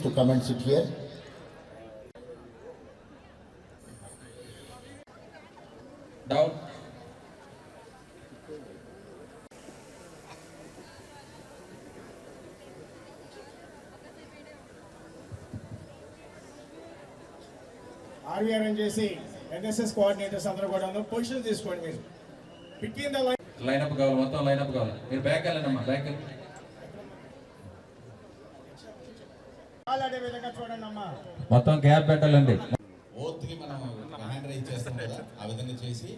to come and sit here. Down. ఆర్వీఆర్ఎం చేసి NSS coordinators అందరూ కూడా పొజిషన్ తీసుకోండి మీరు బిట్వీన్ ద లైన్ లైనప్ కావాలి మొత్తం లైనప్ కావాలి మీరు బ్యాక్ వెళ్ళండి అమ్మా బ్యాక్ ఆడే విధంగా చూడండి అమ్మా మొత్తం గ్యాప్ పెట్టాలండి. ఓత్కి మనం హ్యాండ్ రైజ్ చేస్తాం కదా ఆ విధంగా చేసి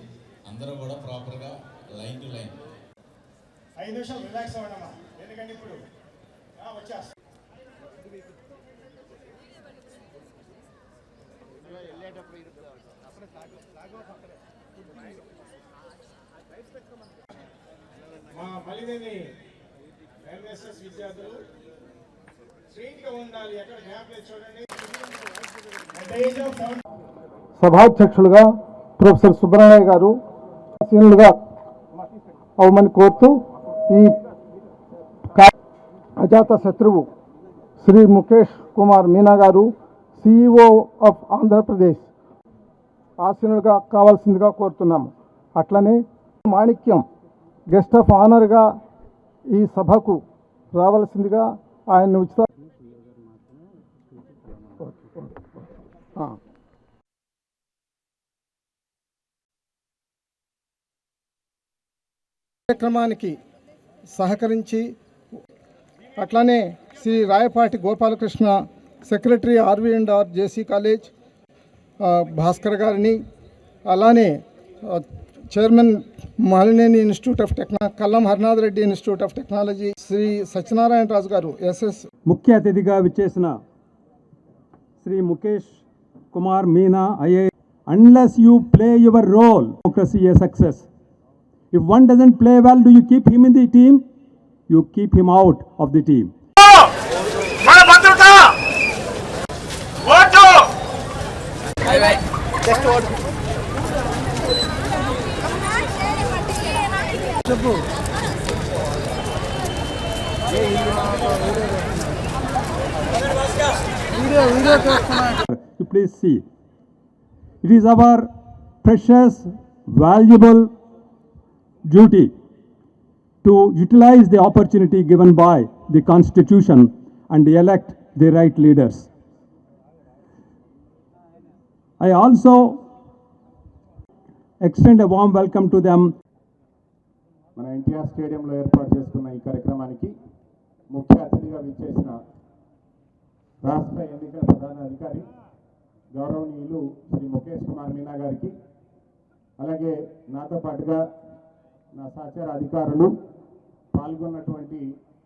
అందరూ కూడా ప్రాపర్గా లైన్ టు లైన్. ఐదు నిమిషాలు రిలాక్స్ అవ్వండి అమ్మా. ఎందుకంటే ఇప్పుడు ఆ, వచ్చేస్తా. మా ఎన్ఎస్ఎస్ విద్యార్థులు సభాధ్యక్షులుగా ప్రొఫెసర్ సుబ్రహ్మణ్య గారు సీనులుగా అవ్వమని కోరుతూ ఈ అజాత శత్రువు శ్రీ ముఖేష్ కుమార్ మీనా గారు సిఇఓ ఆఫ్ ఆంధ్రప్రదేశ్ ఆసీనులుగా కావాల్సిందిగా కోరుతున్నాము. అట్లనే మాణిక్యం గెస్ట్ ఆఫ్ ఆనర్గా ఈ సభకు రావాల్సిందిగా ఆయన ఉచిత ఆ. కార్యక్రమానికి సహకరించి అట్లానే Shri Rayapati Gopalakrishna secretary RV and R JC college Bhaskar గారిని అలానే chairman Malineni institute of టెక్నా Kallam Harinath Reddy institute of technology Shri Satyanarayana Raju గారు ఎస్ఎస్ ముఖ్య అతిథిగా విచ్చేసిన Shri Mukesh Kumar Meena IA unless you play your role democracy a success if one doesn't play well do you keep him in the team you keep him out of the team మన భద్రత vote You please see. It is our precious, valuable duty to utilize the opportunity given by the Constitution and elect the right leaders. I also extend a warm welcome to them మన ఎన్టీఆర్ స్టేడియంలో ఏర్పాటు చేసుకున్న ఈ కార్యక్రమానికి ముఖ్య అతిథిగా విచ్చేసిన రాష్ట్ర ఎన్నికల ప్రధాన అధికారి గౌరవనీయులు శ్రీ ముఖేష్ కుమార్ మీనా గారికి అలాగే నాతో పాటుగా నా సహచార అధికారులు పాల్గొన్నటువంటి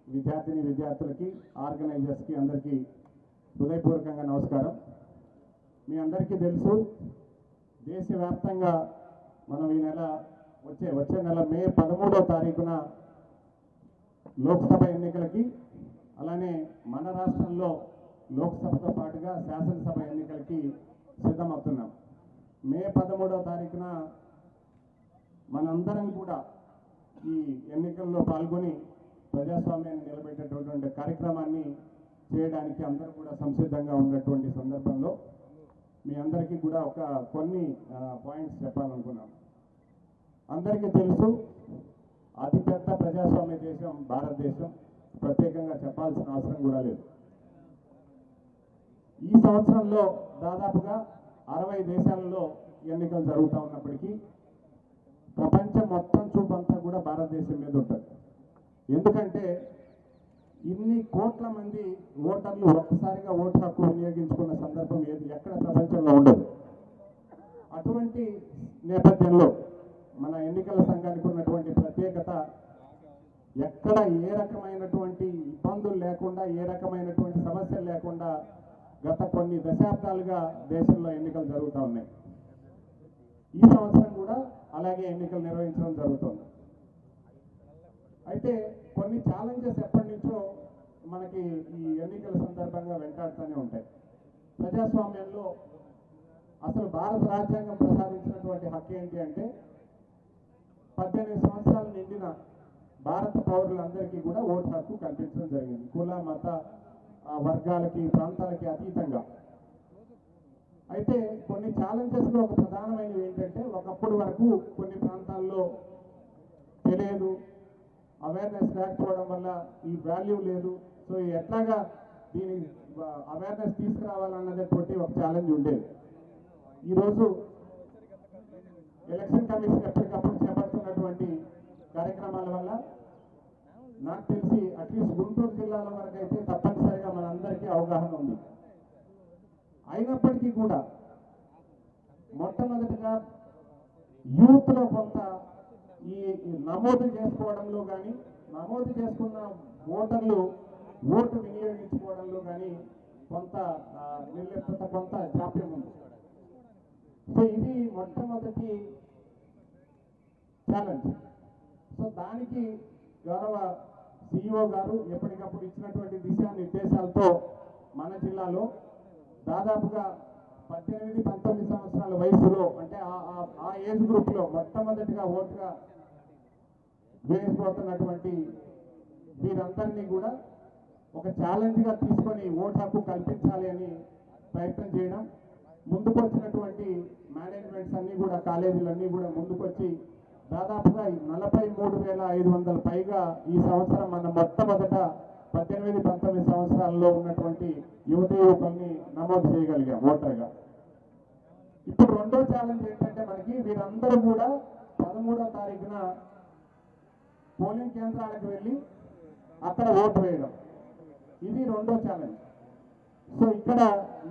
విద్యార్థిని విద్యార్థులకి ఆర్గనైజర్స్కి అందరికీ హృదయపూర్వకంగా నమస్కారం. మీ అందరికీ తెలుసు దేశవ్యాప్తంగా మనం ఈ నెల వచ్చే వచ్చే నెల మే పదమూడవ తారీఖున లోక్సభ ఎన్నికలకి అలానే మన రాష్ట్రంలో లోక్సభతో పాటుగా శాసనసభ ఎన్నికలకి సిద్ధమవుతున్నాం. మే పదమూడవ తారీఖున మనందరం కూడా ఈ ఎన్నికల్లో పాల్గొని ప్రజాస్వామ్యాన్ని నిలబెట్టేటటువంటి కార్యక్రమాన్ని చేయడానికి అందరూ కూడా సంసిద్ధంగా ఉన్నటువంటి సందర్భంలో మీ అందరికీ కూడా ఒక కొన్ని పాయింట్స్ చెప్పాలనుకున్నాం. అందరికీ తెలుసు అతిపెద్ద ప్రజాస్వామ్య దేశం భారతదేశం. ప్రత్యేకంగా చెప్పాల్సిన అవసరం కూడా లేదు. ఈ సంవత్సరంలో దాదాపుగా అరవై దేశాలలో ఎన్నికలు జరుగుతూ ఉన్నప్పటికీ ప్రపంచం మొత్తం చూపంతా కూడా భారతదేశం మీద ఉంటుంది. ఎందుకంటే ఇన్ని కోట్ల మంది ఓటర్లు ఒక్కసారిగా ఓటు హక్కు వినియోగించుకున్న సందర్భం ఏది ఎక్కడ ప్రపంచంలో ఉండదు. అటువంటి నేపథ్యంలో మన ఎన్నికల సంఘానికి ఉన్నటువంటి ప్రత్యేకత ఎక్కడ ఏ రకమైనటువంటి ఇబ్బందులు లేకుండా ఏ రకమైనటువంటి సమస్య గత కొన్ని దశాబ్దాలుగా దేశంలో ఎన్నికలు జరుగుతూ ఉన్నాయి. ఈ సంవత్సరం కూడా అలాగే ఎన్నికలు నిర్వహించడం జరుగుతుంది. అయితే కొన్ని ఛాలెంజెస్ ఎప్పటి నుంచో మనకి ఈ ఎన్నికల సందర్భంగా వెంటాడుతూనే ఉంటాయి. ప్రజాస్వామ్యంలో అసలు భారత రాజ్యాంగం ప్రసాదించినటువంటి హక్కు ఏంటి అంటే పద్దెనిమిది సంవత్సరాలు నిండిన భారత పౌరులందరికీ కూడా ఓటు హక్కు కల్పించడం జరిగింది. కుల మత వర్గాలకి ప్రాంతాలకి అతీతంగా. అయితే కొన్ని ఛాలెంజెస్లో ఒక ప్రధానమైనవి ఏంటంటే ఒకప్పుడు వరకు కొన్ని ప్రాంతాల్లో తెలియదు అవేర్నెస్ లేకపోవడం వల్ల ఈ వాల్యూ లేదు. సో ఎట్లాగా దీని అవేర్నెస్ తీసుకురావాలన్నటువంటి ఒక ఛాలెంజ్ ఉండేది. ఈరోజు ఎలక్షన్ కమిషన్ ఎప్పటికప్పుడు చేపడుతున్నటువంటి కార్యక్రమాల వల్ల నాకు తెలిసి అట్లీస్ట్ గుంటూరు జిల్లాల వరకు అయితే తప్పనిసరిగా మనందరికీ అవగాహన ఉంది. అయినప్పటికీ కూడా మొట్టమొదటిగా యూత్లో కొంత ఈ నమోదు చేసుకోవడంలో కానీ నమోదు చేసుకున్న ఓటర్లు ఓటు వినియోగించుకోవడంలో కానీ కొంత నిర్లిప్త కొంత జాప్యం ఉంది. సో ఇది మొట్టమొదటి ఛాలెంజ్ సో దానికి గౌరవ సిఇఓ గారు ఎప్పటికప్పుడు ఇచ్చినటువంటి దిశానిర్దేశాలతో మన జిల్లాలో దాదాపుగా పద్దెనిమిది పంతొమ్మిది సంవత్సరాల వయసులో అంటే ఆ- ఆ- ఏజ్ గ్రూప్లో మొట్టమొదటిగా ఓటుగా వేసుకోతున్నటువంటి వీరందరినీ కూడా ఒక ఛాలెంజ్గా తీసుకొని ఓటు హక్కు కల్పించాలి అని ప్రయత్నం చేయడం ముందుకొచ్చినటువంటి మేనేజ్మెంట్స్ అన్నీ కూడా కాలేజీలన్నీ కూడా ముందుకొచ్చి దాదాపుగా నలభై మూడు వేల ఐదు వందల పైగా ఈ సంవత్సరం మన మొట్టమొదట పద్దెనిమిది పంతొమ్మిది సంవత్సరాల్లో ఉన్నటువంటి యువత యువకుల్ని నమోదు చేయగలిగాం ఓటర్గా. ఇప్పుడు రెండో ఛాలెంజ్ ఏంటంటే మనకి వీరందరూ కూడా పదమూడో తారీఖున పోలింగ్ కేంద్రాలకు వెళ్ళి అక్కడ ఓటు వేయడం. ఇది రెండో ఛాలెంజ్ సో ఇక్కడ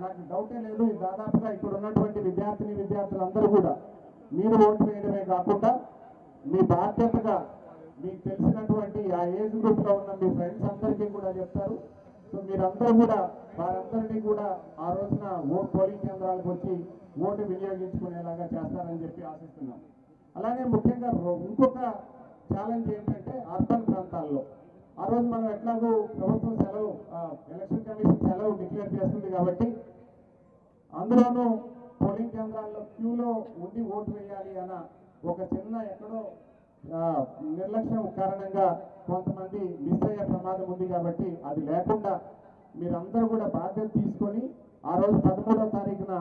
నాకు డౌటే లేదు దాదాపుగా ఇక్కడ ఉన్నటువంటి విద్యార్థిని విద్యార్థులందరూ కూడా మీరు ఓటు వేయడమే కాకుండా మీ బాధ్యతగా మీకు తెలిసినటువంటి ఆ ఏజ్ గ్రూప్లో ఉన్న మీ ఫ్రెండ్స్ అందరికీ కూడా చెప్తారు. సో మీరందరూ కూడా వారందరినీ కూడా ఆ రోజున ఓట్ పోలింగ్ కేంద్రాలకు వచ్చి ఓటు వినియోగించుకునేలాగా చేస్తారని చెప్పి ఆశిస్తున్నాం. అలానే ముఖ్యంగా ఇంకొక ఛాలెంజ్ ఏంటంటే అర్బన్ ప్రాంతాల్లో. ఆ రోజు మనం ఎట్లాగో ప్రభుత్వం సెలవు ఎలక్షన్ కమిషన్ సెలవు డిక్లేర్ చేస్తుంది కాబట్టి అందులోనూ పోలింగ్ కేంద్రాల్లో క్యూలో ఉండి ఓటు వేయాలి అన్న ఒక చిన్న ఎక్కడో నిర్లక్ష్యం కారణంగా కొంతమంది మిస్ అయ్యే ప్రమాదం ఉంది కాబట్టి అది లేకుండా మీరందరూ కూడా బాధ్యత తీసుకొని ఆ రోజు పదమూడో తారీఖున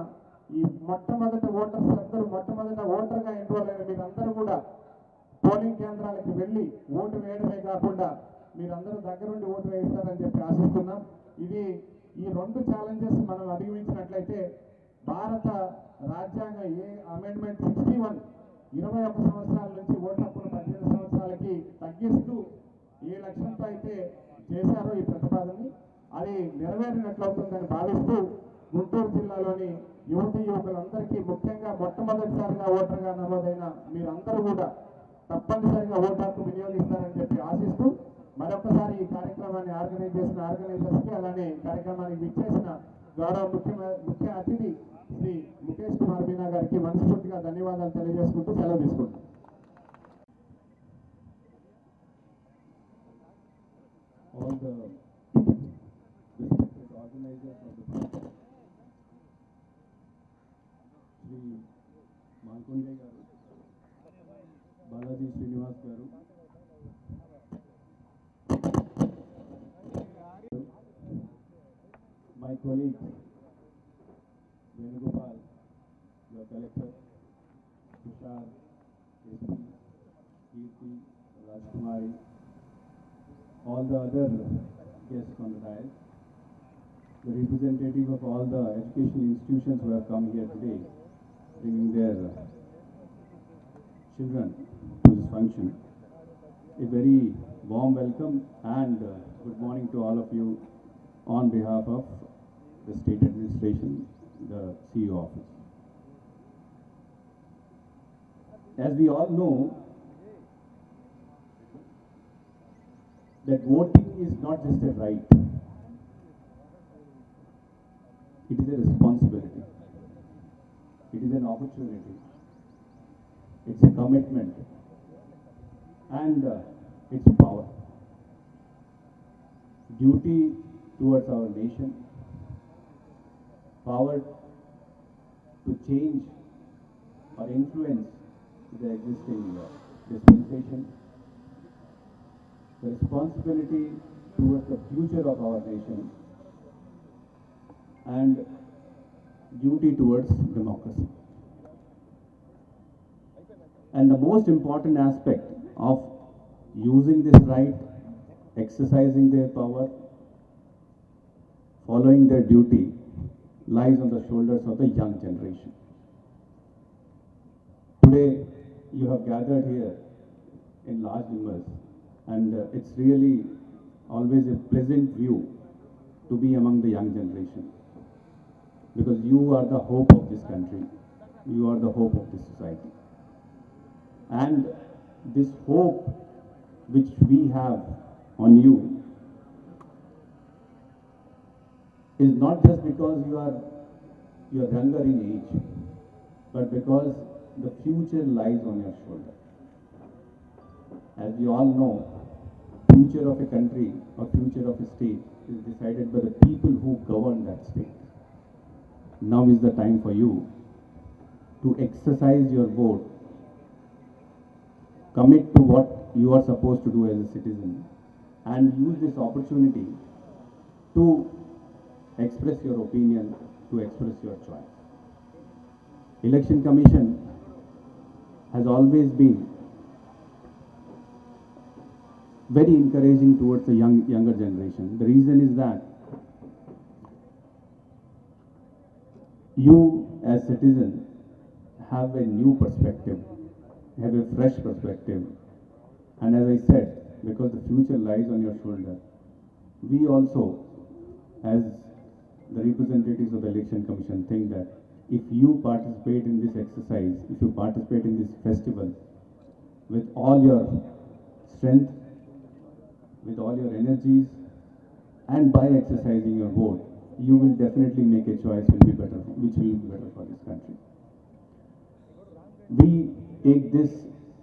ఈ మొట్టమొదటి ఓటర్స్ అందరూ మొట్టమొదట ఓటర్గా ఎన్రోల్ అయిన మీరందరూ కూడా పోలింగ్ కేంద్రాలకు వెళ్ళి ఓటు వేయడమే కాకుండా మీరందరూ దగ్గరుండి ఓటు వేయిస్తారని చెప్పి ఆశిస్తున్నాం. ఇది ఈ రెండు ఛాలెంజెస్ మనం అధిగమించినట్లయితే భారత రాజ్యాంగ ఏ అమెండ్మెంట్ సిక్స్టీ వన్ ఇరవై ఒక్క సంవత్సరాల నుంచి ఓట్ల హక్కును పద్దెనిమిది సంవత్సరాలకి తగ్గిస్తూ ఏ లక్ష్యంతో అయితే చేశారో ఈ ప్రతిపాదనని అది నెరవేరినట్లు అవుతుందని భావిస్తూ గుంటూరు జిల్లాలోని యువతి యువకులందరికీ ముఖ్యంగా మొట్టమొదటిసారిగా ఓటర్గా నమోదైన మీరందరూ కూడా తప్పనిసరిగా ఓటు హక్కు వినియోగిస్తారని చెప్పి ఆశిస్తూ మరొకసారి ఈ కార్యక్రమాన్ని ఆర్గనైజ్ చేసిన ఆర్గనైజర్స్కి అలానే కార్యక్రమానికి విచ్చేసిన గౌరవ ముఖ్య ముఖ్య అతిథి శ్రీ ముఖేష్ కుమార్ మీనా గారికి మనస్ఫూర్తిగా ధన్యవాదాలు తెలియజేసుకుంటూ సెలవు తీసుకుంటాం all the respected organizers of the program. Shri Malkonde గారు బాలాజీ శ్రీనివాస్ గారు my colleagues collector, Tushar, SP, Kirti, Rajkumari, all the other guests on the dais, the representative of all the educational institutions who have come here today, bringing their children to this function. A very warm welcome and good morning to all of you on behalf of the state administration, the CEO office. As we all know, that voting is not just a right, it is a responsibility, it is an opportunity, it's a commitment, and uh, it's power. Duty towards our nation, power to change or influence the existing dispensation, the responsibility towards the future of our nation and duty towards democracy. And the most important aspect of using this right, exercising their power, following their duty, lies on the shoulders of the young generation. Today, you have gathered here in large numbers, and uh, it's really always a pleasant view to be among the young generation. Because you are the hope of this country, you are the hope of this society. And this hope which we have on you is not just because you are you are younger in age, but because the future lies on your shoulder. As we all know, future of a country or future of a state is decided by the people who govern that state. Now is the time for you to exercise your vote, commit to what you are supposed to do as a citizen, and use this opportunity to express your opinion, to express your choice. Election Commission has always been very encouraging towards the young younger generation. The reason is that you as citizens have a new perspective, have a fresh perspective, and as I said, because the future lies on your shoulder, we also, as the representatives of the election commission, think that if you participate in this exercise, if you participate in this festival with all your strength, with all your energies, and by exercising your vote, you will definitely make a choice will be better, which will be better for this country. We take this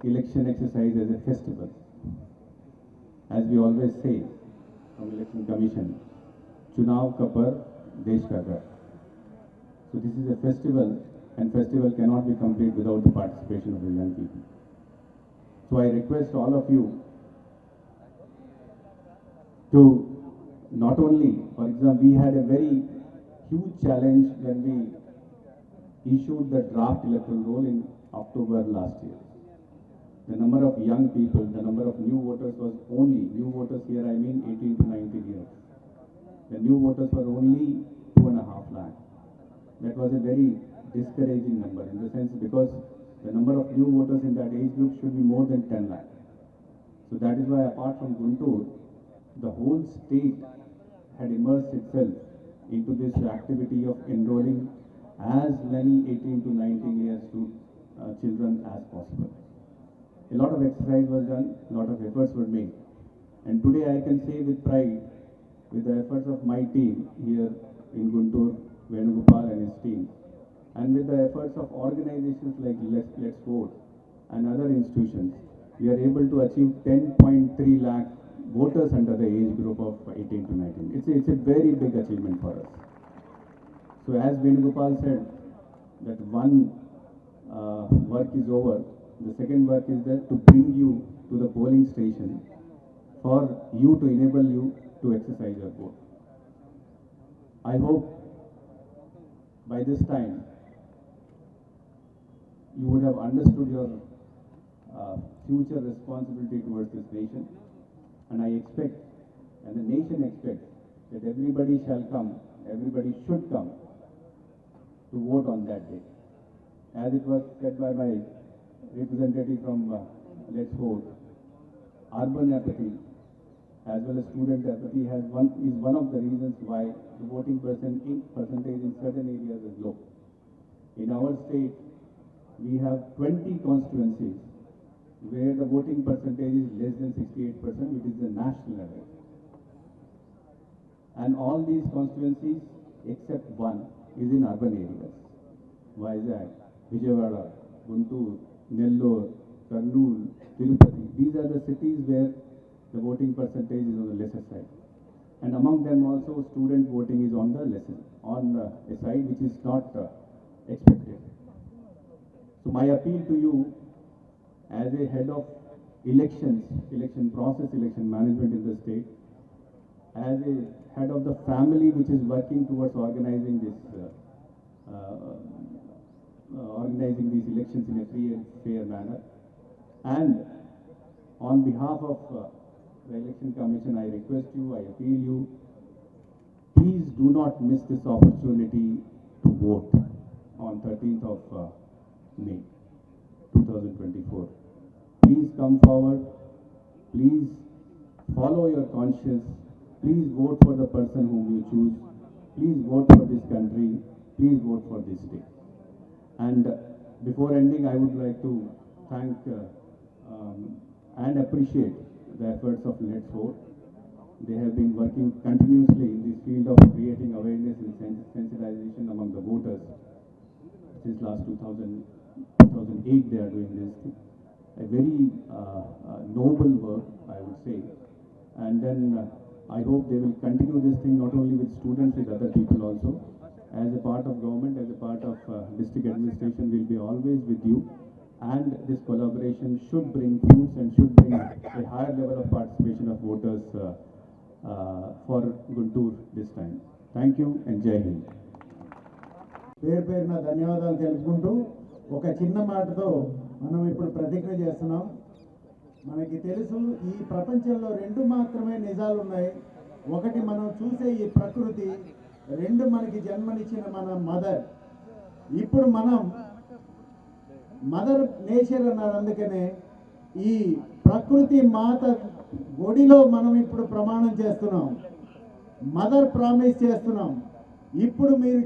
election exercise as a festival. As we always say from election commission, Chunav Kapar, Desh Ka so this is a festival and festival cannot be complete without the participation of the young people. So I request all of you to not only, for example, we had a very huge challenge when we issued the draft electoral roll in October last year. The number of young people, the number of new voters was only, new voters here I mean 18 to 19 years. The new voters were only two and a half lakh. That was a very discouraging number in the sense because the number of new voters in that age group should be more than 10 lakh. So that is why apart from Guntur, the whole state had immersed itself into this activity of enrolling as many 18 to 19 years to uh, children as possible. A lot of exercise was done, a lot of efforts were made. And today I can say with pride, with the efforts of my team here in Guntur, Venugopal and his team, and with the efforts of organizations like Let's, Let's Vote and other institutions, we are able to achieve 10.3 lakh voters under the age group of 18 to 19. It's a, it's a very big achievement for us. So as Venugopal said, that one uh, work is over, the second work is that to bring you to the polling station for you to enable you to exercise your vote. I hope by this time you would have understood your uh, future responsibility towards this nation and I expect and the nation expects that everybody shall come, everybody should come to vote on that day. As it was said by my representative from uh, Let's Vote, urban apathy as well as student apathy has one, is one of the reasons why the voting percent in, percentage in certain areas is low. In our state, we have 20 constituencies where the voting percentage is less than 68%, which is the national average. And all these constituencies, except one, is in urban areas. why Vizag, Vijayawada, Guntur, Nellore, Kurnool, Tirupati. These are the cities where the voting percentage is on the lesser side. And among them also, student voting is on the lesser, on a side which is not uh, expected. So my appeal to you, as a head of elections, election process, election management in the state, as a head of the family which is working towards organizing this, uh, uh, uh, organizing these elections in a free and fair manner. And on behalf of uh, the Election Commission, I request you, I appeal you, please do not miss this opportunity to vote on 13th of uh, May 2024. Please come forward. Please follow your conscience. Please vote for the person whom you choose. Please vote for this country. Please vote for this state. And before ending, I would like to thank uh, um, and appreciate the efforts of Let's Vote. They have been working continuously in this field of creating awareness and sens- sensitization among the voters. Since last 2000, 2008, they are doing this. A very uh, uh, noble work, I would say. And then uh, I hope they will continue this thing not only with students, with other people also. As a part of government, as a part of uh, district administration, we'll be always with you. And this collaboration should bring fruits and should bring a higher level of participation of voters uh, uh, for Guntur this time. Thank you and Jai Hind. పేరు పేరున ధన్యవాదాలు తెలుపుకుంటూ ఒక చిన్న మాటతో మనం ఇప్పుడు ప్రతిజ్ఞ చేస్తున్నాం మనకి తెలుసు ఈ ప్రపంచంలో రెండు మాత్రమే నిజాలు ఉన్నాయి ఒకటి మనం చూసే ఈ ప్రకృతి రెండు మనకి జన్మనిచ్చిన మన మదర్ ఇప్పుడు మనం మదర్ నేచర్ అన్నారు. అందుకనే ఈ ప్రకృతి మాత ఒడిలో మనం ఇప్పుడు ప్రమాణం చేస్తున్నాం. మదర్ ప్రామిస్ చేస్తున్నాం. ఇప్పుడు మీరు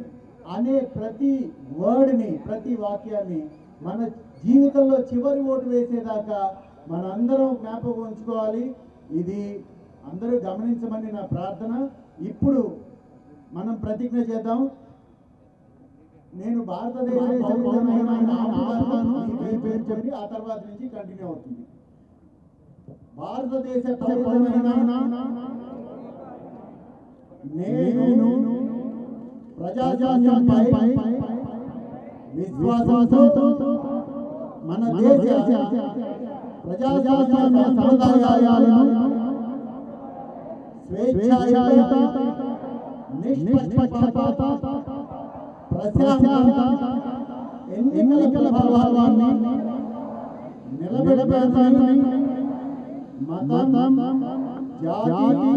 అనే ప్రతి వర్డ్ని ప్రతి వాక్యాన్ని మన జీవితంలో చివరి ఓటు వేసేదాకా మనందరం జ్ఞాపకం ఉంచుకోవాలి. ఇది అందరూ గమనించమని నా ప్రార్థన. ఇప్పుడు మనం ప్రతిజ్ఞ చేద్దాం. నేను భారతదేశ పౌరుడనైన ఆపుతాను. మీ పేరు చెప్పి ఆ తర్వాత నుంచి కంటిన్యూ అవుతుంది భారతదేశ పౌరుడనైన నేను ప్రజాస్వామ్యంపై విశ్వాసంతో మన దేశ ప్రజాస్వామ్య సంప్రదాయాలను స్వేచ్ఛాయుత నిష్పక్షపాత ప్రశాంత ఎన్నికల ప్రభావాన్ని నిలబెడతానని మతం జాతి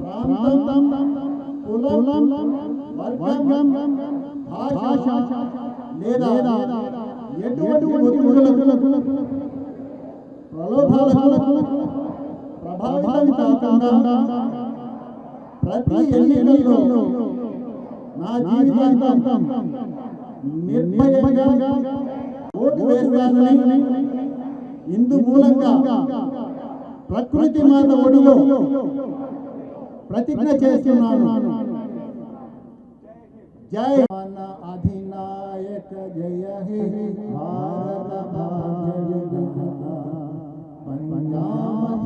ప్రాంతం కులం వర్గం భాష లేదా ఎటువంటి ఒత్తిడులకు ప్రలోభాలకు ప్రభావితం కాకుండా ప్రతి ఎన్నికల్లో నా జీవితాంతం నిర్భయంగా ఓటు వేస్తానని ఇందు మూలంగా ప్రకృతి మాత ఒడిలో ప్రతిజ్ఞ చేస్తున్నాను. జయ మన అధినాయక జయ హే భారత భాగ్య జగత పంజాబ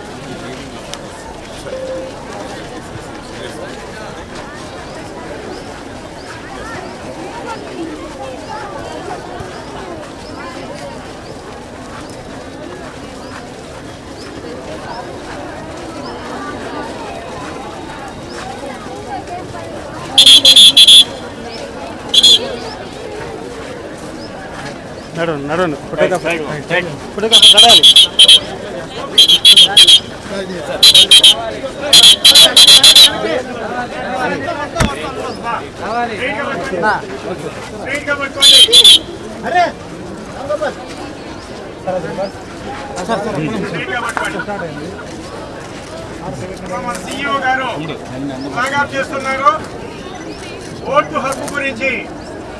నడు నడు ఫోటోగ్రాఫర్ ఫోటోగ్రాఫర్ పట్టుకోండి అరే మన సీఈఓ గారు బాగా చేస్తున్నారు ఓటు హక్కు గురించి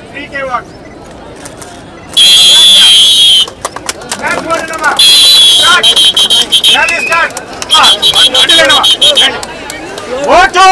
త్రీకే వాక్ ఓటు